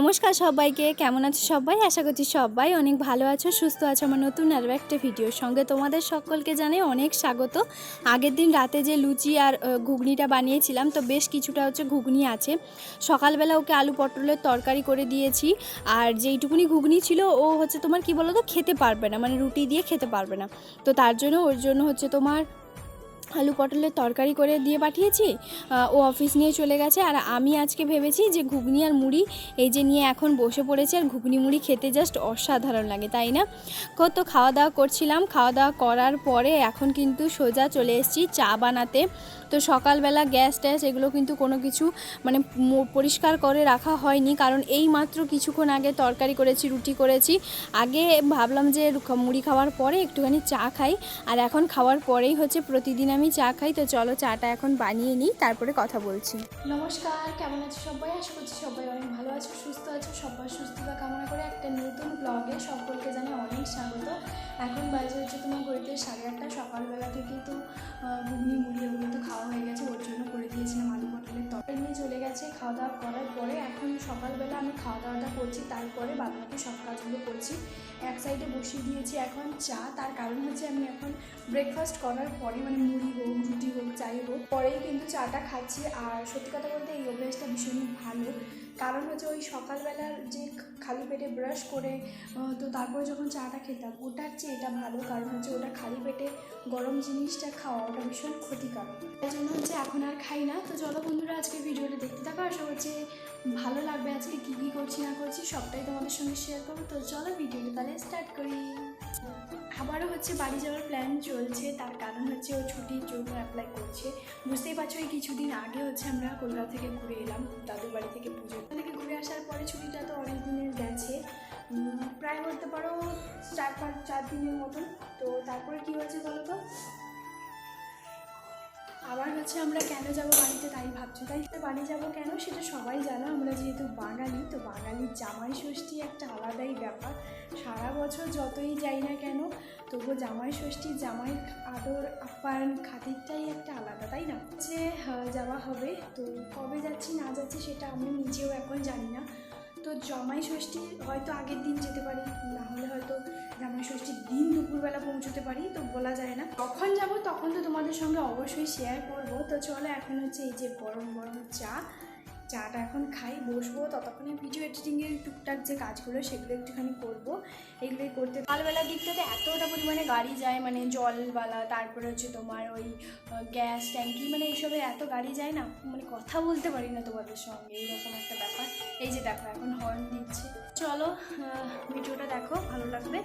নমস্কার সবাইকে, কেমন আছো সবাই? আশা করছি সবাই অনেক ভালো আছো, সুস্থ আছো। আমার নতুন আরও একটা ভিডিওর সঙ্গে তোমাদের সকলকে জানাই অনেক স্বাগত। আগের দিন রাতে যে লুচি আর ঘুগনিটা বানিয়েছিলাম, তো বেশ কিছুটা হচ্ছে ঘুগনি আছে। সকালবেলা ওকে আলু পটলের তরকারি করে দিয়েছি, আর যেইটুকুনি ঘুগনি ছিল, ও হচ্ছে তোমার কি বলো তো খেতে পারবে না মানে রুটি দিয়ে খেতে পারবে না। তো তার জন্য, ওর জন্য হচ্ছে তোমার আলু পটলের তরকারি করে দিয়ে পাঠিয়েছি ও অফিস নিয়ে চলে গেছে। আর আমি আজকে ভেবেছি যে ঘুগনি আর মুড়ি, এই যে নিয়ে এখন বসে পড়েছে, আর ঘুগনি মুড়ি খেতে জাস্ট অসাধারণ লাগে, তাই না? কত খাওয়া দাওয়া করছিলাম। খাওয়া দাওয়া করার পরে এখন কিন্তু সোজা চলে এসেছি চা বানাতে। তো সকালবেলা গ্যাস ট্যাস এগুলো কিন্তু কোনো কিছু মানে পরিষ্কার করে রাখা হয়নি। কারণ এই মাত্র কিছুক্ষণ আগে তরকারি করেছি, রুটি করেছি। আগে ভাবলাম যে মুড়ি খাওয়ার পরে একটুখানি চা খাই। আর এখন খাওয়ার পরেই হচ্ছে প্রতিদিন আমি চা খাই, তো চলো চাটা এখন বানিয়ে নিই, তারপরে কথা বলছি। নমস্কার, কেমন আছো সবাই? আশা করছি সবাই অনেক ভালো আছো, সুস্থ আছো। সবার সুস্থতা কামনা করে একটা নতুন ব্লগে সকলকে জানাই অনেক স্বাগত। এখন বাজে হচ্ছে তোমার ঘড়িতে সাড়ে আটটা সকালবেলা থেকে তো আহ, ঘুগনি মুড়ি ওগুলো তো খাওয়া হয়ে গেছে ওর জন্য করে দিয়েছিলাম আলু পটলের তরকারি নিয়ে চলে গেছে খাওয়া দাওয়া করার পরে এখন সকালবেলা আমি খাওয়া দাওয়াটা করছি তারপরে বাদ বাকি সব কাজগুলো করছি। এক সাইডে বসিয়ে দিয়েছি এখন চা তার কারণ হচ্ছে আমি এখন ব্রেকফাস্ট করার পরে মানে মুড়ি হোক রুটি হোক চাই হোক পরেই কিন্তু চাটা খাচ্ছি। আর সত্যি কথা বলতে এই অভ্যাসটা ভীষণই ভালো। কারণ হচ্ছে ওই সকালবেলার যে খালি পেটে ব্রাশ করে তো তারপরে যখন চাটা খেতাম, ওটার চেয়ে এটা ভালো। কারণ হচ্ছে ওটা খালি পেটে গরম জিনিসটা খাওয়া ওটা ভীষণ ক্ষতিকারক তাই জন্য হচ্ছে এখন আর খাই না। তো চলো বন্ধুরা আজকে ভিডিওটা দেখতে থাকো। আশা করছি ভালো লাগবে আজকে কী কী করছি, না করছি, সবটাই তোমাদের সঙ্গে শেয়ার করব। তো চলো ভিডিওটা তাহলে স্টার্ট করি। আবারও হচ্ছে বাড়ি যাওয়ার প্ল্যান চলছে, তার কারণ হচ্ছে ও ছুটির জন্য অ্যাপ্লাই করছে। বুঝতেই পারছ, এই কিছুদিন আগে হচ্ছে আমরা কলকাতা থেকে ঘুরে এলাম, দাদুর বাড়ি থেকে পুজো থেকে ঘুরে আসার পরে ছুটিটা তো অনেক দিনের গেছে প্রায় বলতে পারো চার পাঁচ, চার দিনের মতন। তো তারপরে কী হয়েছে বলো তো? হচ্ছে আমরা কেন যাব বাড়িতে? তাই ভাবছি। তাই বাড়ি যাব কেন সেটা সবাই জানো। আমরা যেহেতু বাঙালি, তো বাঙালির জামাই ষষ্ঠী একটা আলাদাই ব্যাপার। সারা বছর যতই যাই না কেন তবু জামাই ষষ্ঠী জামাই আদর, আপ্যায়ন খাতিরটাই একটা আলাদা, তাই না? যে যাওয়া হবে। তো কবে যাচ্ছি, না যাচ্ছি সেটা আমি নিজেও এখন জানি না। তো জামাই ষষ্ঠী হয়তো আগের দিন যেতে পারি, না হলে হয়তো জামাই ষষ্ঠীর দিন দুপুরবেলা পৌঁছতে পারি, তো বলা যায় না। তখন যাব তখন তো তোমাদের সঙ্গে অবশ্যই শেয়ার করব। তো চলো এখন হচ্ছে এই যে গরম গরম চা চাটা এখন খাই, বসবো, ততক্ষণে ভিডিও এডিটিংয়ের টুকটাক যে কাজগুলো সেগুলো একটুখানি করব। এগুলোই করতে সকালবেলার দিকটাতে এতটা পরিমাণে গাড়ি যায় মানে জলবালা তারপরে হচ্ছে তোমার ওই গ্যাস ট্যাঙ্কি মানে এইসবে এত গাড়ি যায় না মানে কথা বলতে পারি না তোমাদের সঙ্গে, এইরকম একটা ব্যাপার। এই যে দেখো, এখন হর্ন দিচ্ছে। চলো ভিডিওটা দেখো, ভালো লাগবে।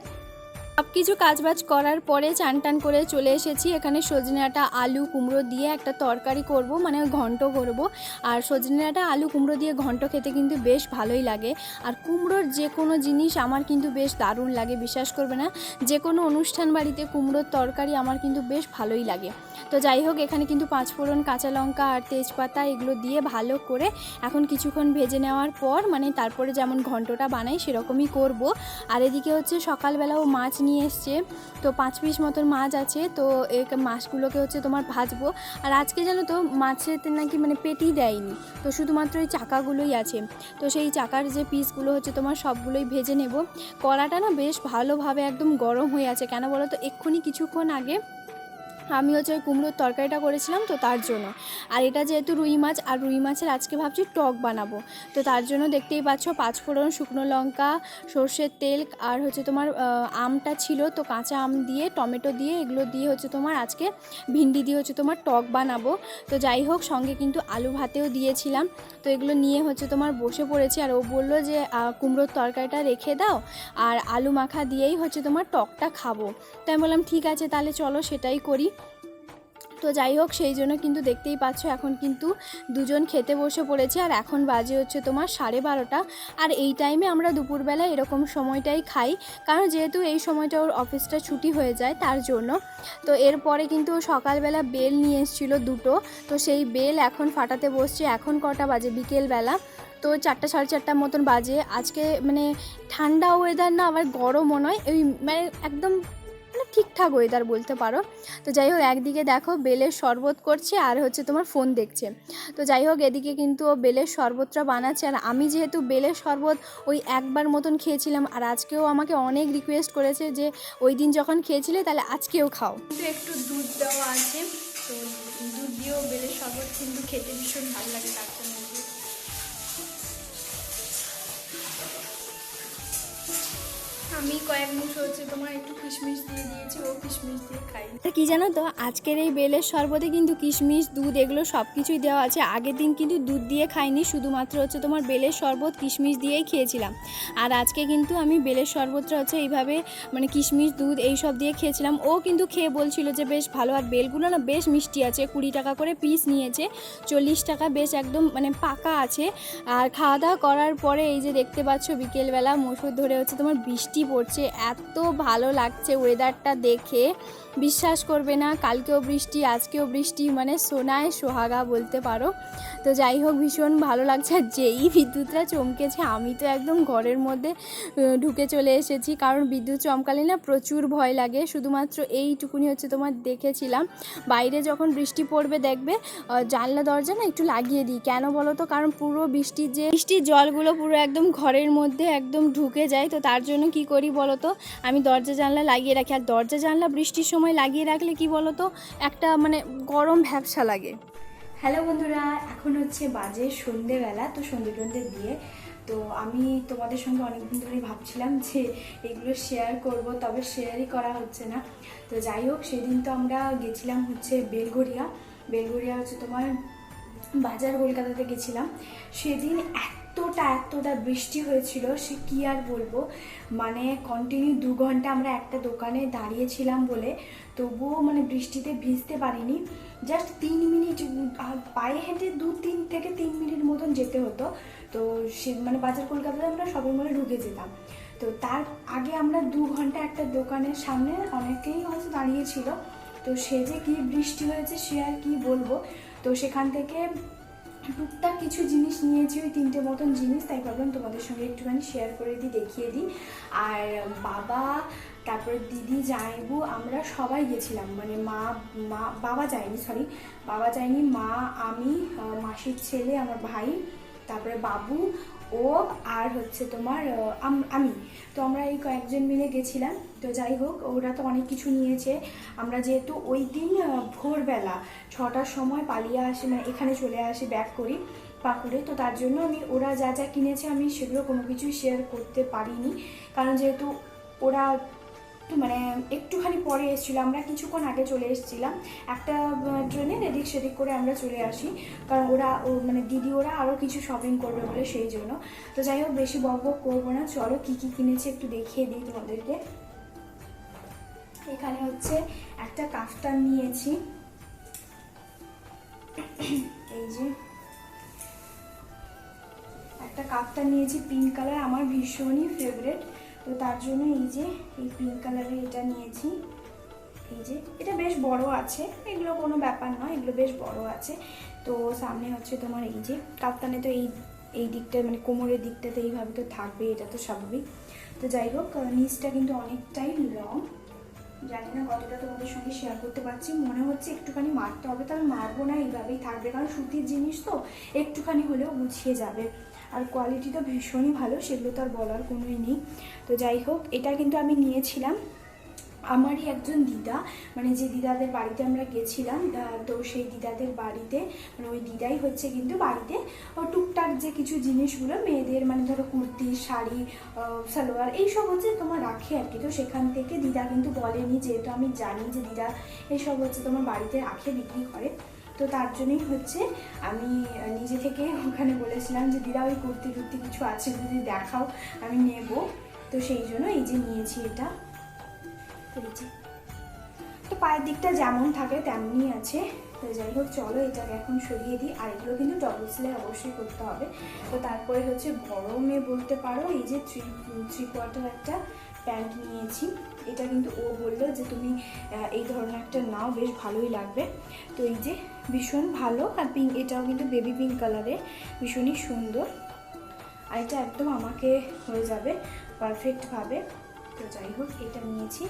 সব কিছু কাজবাজ করার পরে চান টান করে চলে এসেছি। এখানে সজনে আলু, কুমড়ো দিয়ে একটা তরকারি করব মানে ঘন্ট করব। আর সজনে আলু, কুমড়ো দিয়ে ঘন্ট খেতে কিন্তু বেশ ভালোই লাগে। আর কুমড়োর যে কোনো জিনিস আমার কিন্তু বেশ দারুণ লাগে, বিশ্বাস করবে না। যে কোনো অনুষ্ঠান বাড়িতে কুমড়োর তরকারি আমার কিন্তু বেশ ভালোই লাগে। তো যাই হোক, এখানে কিন্তু পাঁচফোড়ন কাঁচা লঙ্কা আর তেজপাতা এগুলো দিয়ে ভালো করে এখন কিছুক্ষণ ভেজে নেওয়ার পর মানে তারপরে যেমন ঘন্টটা বানাই সেরকমই করব। আর এদিকে হচ্ছে সকালবেলাও মাছ নিয়ে এসছে। তো পাঁচ পিস মতন মাছ আছে, তো এই মাছগুলোকে হচ্ছে তোমার ভাজবো। আর আজকে জানো তো, মাছের নাকি মানে পেটি দেয়নি, তো শুধুমাত্র এই চাকাগুলোই আছে। তো সেই চাকার যে পিসগুলো হচ্ছে তোমার সবগুলোই ভেজে নেব। কড়াটা না বেশ ভালোভাবে একদম গরম হয়ে আছে, কেন বলো তো? এক্ষুনি কিছুক্ষণ আগে আমি হচ্ছে ওই কুমড়োর তরকারিটা করেছিলাম তো তার জন্য। আর এটা যেহেতু রুই মাছ, আর রুই মাছের আজকে ভাবছি টক বানাবো। তো তার জন্য দেখতেই পাচ্ছ পাঁচফোড়ন, শুকনো লঙ্কা, সর্ষের তেল, আর হচ্ছে তোমার আমটা ছিল তো কাঁচা আম দিয়ে, টমেটো দিয়ে, এগুলো দিয়ে হচ্ছে তোমার আজকে ভিন্ডি দিয়ে হচ্ছে তোমার টক বানাবো। তো যাই হোক, সঙ্গে কিন্তু আলু ভাতেও দিয়েছিলাম। তো এগুলো নিয়ে হচ্ছে তোমার বসে পড়েছি, আর ও বলল যে কুমড়োর তরকারিটা রেখে দাও, আর আলু মাখা দিয়েই হচ্ছে তোমার টকটা খাব। তাই আমি বললাম, ঠিক আছে, তাহলে চলো সেটাই করি। তো যাই হোক, সেই জন্য কিন্তু দেখতেই পাচ্ছ এখন কিন্তু দুজন খেতে বসে পড়েছে। আর এখন বাজে হচ্ছে তোমার সাড়ে বারোটা। আর এই টাইমে আমরা দুপুরবেলা এরকম সময়টাই খাই। কারণ যেহেতু এই সময়টা ওর অফিসটা ছুটি হয়ে যায়, তার জন্য। তো এরপরে কিন্তু সকালবেলা বেল নিয়ে এসেছিল দুটো। তো সেই বেল এখন ফাটাতে বসছে। এখন কটা বাজে? বিকেলবেলা। তো চারটা, সাড়ে চারটার মতন বাজে। আজকে মানে ঠান্ডা ওয়েদার না, আবার গরমও নয়। ওই মানে একদম ঠিকঠাক ওয়েদার বলতে পারো। তো যাই হোক, একদিকে দেখো বেলের শরবত করছে আর হচ্ছে তোমার ফোন দেখছে। তো যাই হোক, এদিকে কিন্তু ও বেলের শরবতটা বানাচ্ছে আর আমি যেহেতু বেলের শরবত ওই একবার মতন খেয়েছিলাম আর আজকেও আমাকে অনেক রিকোয়েস্ট করেছে যে ওই দিন যখন খেয়েছিলে তাহলে আজকেও খাও। কিন্তু একটু দুধ দেওয়া আছে, তো দুধ দিয়েও বেলের শরবত কিন্তু খেতে ভীষণ ভালো লাগে, তার জন্য আমি কয়েক মুঠো হচ্ছে তোমার একটু কিশমিশ দিয়ে দিয়েছি, ও কিশমিশ দিয়ে খাই। কি জানো তো, আজকের এই বেলের শরবতে কিন্তু কিশমিশ, দুধ এগুলো সব কিছুই দেওয়া আছে। আগের দিন কিন্তু দুধ দিয়ে খাইনি, শুধুমাত্র হচ্ছে তোমার বেলের শরবত কিশমিশ দিয়েই খেয়েছিলাম। আর আজকে কিন্তু আমি বেলের শরবতটা হচ্ছে এইভাবে মানে কিশমিশ, দুধ এই সব দিয়ে খেয়েছিলাম। ও কিন্তু খেয়ে বলছিল যে বেশ ভালো, আর বেলগুলো না বেশ মিষ্টি আছে, কুড়ি টাকা করে পিস নিয়েছে, চল্লিশ টাকা বেশ একদম মানে পাকা আছে। আর খাওয়া দাওয়া করার পরে এই যে দেখতে পাচ্ছ বিকেলবেলা মসুর ধরে হচ্ছে তোমার বৃষ্টি পড়ছে, এত ভালো লাগছে ওয়েদারটা দেখে। বিশ্বাস করবে না, কালকেও বৃষ্টি, আজকেও বৃষ্টি মানে সোনায় সোহাগা বলতে পারো। তো যাই হোক, ভীষণ ভালো লাগছে, আর যেই বিদ্যুৎটা চমকেছে, আমি তো একদম ঘরের মধ্যে ঢুকে চলে এসেছি। কারণ বিদ্যুৎ চমকালে না প্রচুর ভয় লাগে, শুধুমাত্র এইটুকুনি হচ্ছে তোমার দেখেছিলাম। বাইরে যখন বৃষ্টি পড়বে দেখবে জানলা, দরজা না একটু লাগিয়ে দিই। কেন বলো তো? কারণ পুরো বৃষ্টির যে, বৃষ্টির জলগুলো পুরো একদম ঘরের মধ্যে একদম ঢুকে যায়, তো তার জন্য কি করি বলো তো আমি দরজা জানলা লাগিয়ে রাখি। আর দরজা জানলা বৃষ্টির সময় লাগিয়ে রাখলে কি বলো তো একটা মানে গরম ভ্যাবসা লাগে। হ্যালো বন্ধুরা, এখন হচ্ছে বাজে সন্ধেবেলা, তো সন্ধে টন্ধে দিয়ে। তো আমি তোমাদের সঙ্গে অনেকদিন ধরে ভাবছিলাম যে এগুলো শেয়ার করব, তবে শেয়ারই করা হচ্ছে না। তো যাই হোক, সেদিন তো আমরা গেছিলাম হচ্ছে বেলঘরিয়া বেলঘরিয়া হচ্ছে তোমার বাজার কলকাতাতে গেছিলাম। সেদিন এতটা এতটা বৃষ্টি হয়েছিল সে কি আর বলব? মানে কন্টিনিউ দু ঘণ্টা আমরা একটা দোকানে দাঁড়িয়েছিলাম বলে, তবুও মানে বৃষ্টিতে ভিজতে পারিনি। জাস্ট তিন মিনিট পায়ে হেঁটে দু, তিন থেকে তিন মিনিট মতন যেতে হতো। তো সে মানে বাজার কলকাতাতে আমরা শপিং মলে ঢুকে যেতাম। তো তার আগে আমরা দু ঘণ্টা একটা দোকানের সামনে অনেকেই হয়তো দাঁড়িয়েছিল। তো সে যে কী বৃষ্টি হয়েছে সে আর কি বলব? তো সেখান থেকে টুকটাক কিছু জিনিস নিয়েছি, ওই তিনটে মতন জিনিস, তাই ভাবলাম তোমাদের সঙ্গে একটুখানি শেয়ার করে দিই, দেখিয়ে দিই। আর বাবা, তারপর দিদি, জামাইবু, আমরা সবাই গেছিলাম মানে মা মা, বাবা যায়নি সরি বাবা যায়নি, মা, আমি মাসির ছেলে, আমার ভাই, তারপরে বাবু ও আর হচ্ছে তোমার আমি তো আমরা এই কয়েকজন মিলে গেছিলাম। তো যাই হোক, ওরা তো অনেক কিছু নিয়েছে। আমরা যেহেতু ওই দিন ভোরবেলা ছটার সময় পালিয়ে আসি মানে এখানে চলে আসি ব্যাক করি, পাকুড়ে। তো তার জন্য আমি, ওরা যা যা কিনেছে আমি সেগুলো কোনো কিছুই শেয়ার করতে পারিনি। কারণ যেহেতু ওরা মানে একটুখানি পরে এসেছিল, আমরা কিছুক্ষণ আগে চলে এসেছিলাম। একটা ট্রেনে এদিক সেদিক করে আমরা চলে আসি, কারণ ওরা মানে দিদি ওরা আরও কিছু শপিং করবে বলে সেই জন্য। তো যাই হোক, বেশি বক করব না, চলো কী কী কিনেছি একটু দেখিয়ে দিই তোমাদেরকে। এখানে হচ্ছে একটা কাফতান নিয়েছি। এই যে। একটা কাফতান নিয়েছি পিঙ্ক কালার আমার ভীষণই ফেভারেট তো তার জন্য এই যে, এই পিঙ্ক কালারের এটা নিয়েছি। এই যে, এটা বেশ বড় আছে, এগুলো কোনো ব্যাপার নয়, এগুলো বেশ বড় আছে। তো সামনে হচ্ছে তোমার এই যে, কাপ্তানে তো এই এই দিকটা মানে কোমরের দিকটাতে এইভাবে তো থাকবে, এটা তো স্বাভাবিক। তো যাই হোক নিচটা কিন্তু অনেকটাই লং জানি না কতটা তোমাদের সঙ্গে শেয়ার করতে পারছি, মনে হচ্ছে একটুখানি মারতে হবে, তবে মারবো না, এইভাবেই থাকবে। কারণ সুতির জিনিস তো একটুখানি হলেও গুছিয়ে যাবে। আর কোয়ালিটি তো ভীষণই ভালো, সেগুলো তো আর বলার কোনোই নেই। তো যাই হোক, এটা কিন্তু আমি নিয়েছিলাম। আমারই একজন দিদা মানে যে দিদাদের বাড়িতে আমরা গেছিলাম তো সেই দিদাদের বাড়িতে মানে ওই দিদাই হচ্ছে কিন্তু বাড়িতে টুকটাক যে কিছু জিনিসগুলো, মেয়েদের মানে ধরো কুর্তি, শাড়ি সালোয়ার, এইসব হচ্ছে তোমার রাখে আর কি। তো সেখান থেকে দিদা কিন্তু বলেনি, যেহেতু আমি জানি যে দিদা এইসব হচ্ছে তোমার বাড়িতে রাখে, বিক্রি করে। তো তার জন্যই হচ্ছে আমি নিজে থেকে ওখানে বলেছিলাম যে, দিদা, ওই কুর্তি টুর্তি কিছু আছে যদি দেখাও, আমি নেব। তো সেই জন্য এই যে নিয়েছি এটা। তো পায়ের দিকটা যেমন থাকে তেমনই আছে। তো যাই হোক, চলো এটাকে এখন সরিয়ে দিই। আর এগুলো কিন্তু ডবল সেলাই অবশ্যই করতে হবে। তো তারপরে হচ্ছে গরমে বলতে পারো, এই যে থ্রি থ্রি কোয়ার্টার একটা প্যান্ট নিয়েছি। এটা কিন্তু ও বলল যে তুমি এই ধরনের একটা নাও, বেশ ভালোই লাগবে। তো এই যে ভীষণ ভালো আর পিঙ্ক এটাও কিন্তু বেবি পিঙ্ক কালারে ভীষণই সুন্দর। আর এটা একদম আমাকে হয়ে যাবে পারফেক্টভাবে তো যাই হোক, এটা নিয়েছি,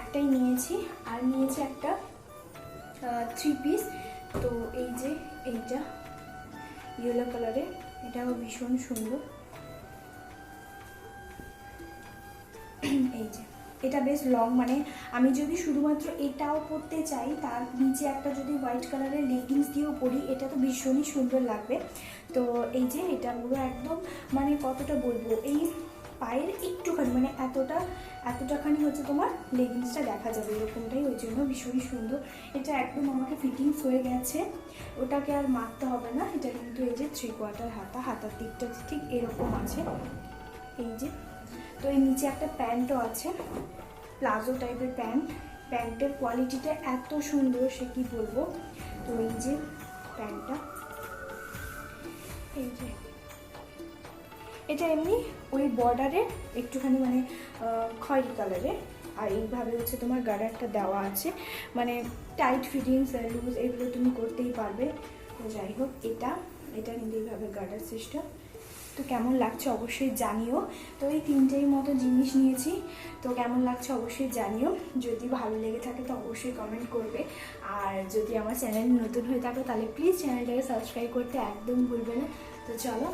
একটাই নিয়েছি, আর নিয়েছি একটা থ্রি পিস তো এই যে এইটা ইয়েলো কালারের এটাও ভীষণ সুন্দর। এটা বেশ লং মানে আমি যদি শুধুমাত্র এটাও পরতে চাই, তার নিচে একটা যদি হোয়াইট কালারের লেগিংস দিয়েও পরি এটা তো ভীষণই সুন্দর লাগবে। তো এই যে এটা পুরো একদম মানে কতটা বলব, এই পায়ের একটুখানি মানে এতটা, এতটাখানি হচ্ছে তোমার লেগিংসটা দেখা যাবে, এরকমটাই, ওই জন্য ভীষণই সুন্দর। এটা একদম আমাকে ফিটিংস হয়ে গেছে, ওটাকে আর মারতে হবে না, এটা কিন্তু এই যে থ্রি কোয়ার্টার হাতা, হাতার দিকটা ঠিক এরকম আছে। এই যে তো এই নিচে একটা প্যান্টও আছে, প্লাজো টাইপের প্যান্ট। প্যান্টের কোয়ালিটিটা এত সুন্দর, সে কি বলব? তো এই যে প্যান্টটা, এই যে। এটা এমনি ওই বর্ডারে একটুখানি মানে খয়েরি কালারের আর এইভাবে হচ্ছে তোমার গার্ডারটা দেওয়া আছে। মানে টাইট ফিটিংস লুজ এগুলো তুমি করতেই পারবে। যাই হোক, এটা এটা কিন্তু এইভাবে গার্ডার সিস্টেম তো কেমন লাগছে অবশ্যই জানিও। তো এই তিনটেই মতো জিনিস নিয়েছি। তো কেমন লাগছে অবশ্যই জানিও। যদি ভালো লেগে থাকে তো অবশ্যই কমেন্ট করবে। আর যদি আমার চ্যানেল নতুন হয়ে থাকে তাহলে প্লিজ চ্যানেলটাকে সাবস্ক্রাইব করতে একদম ভুলবে না। তো চলো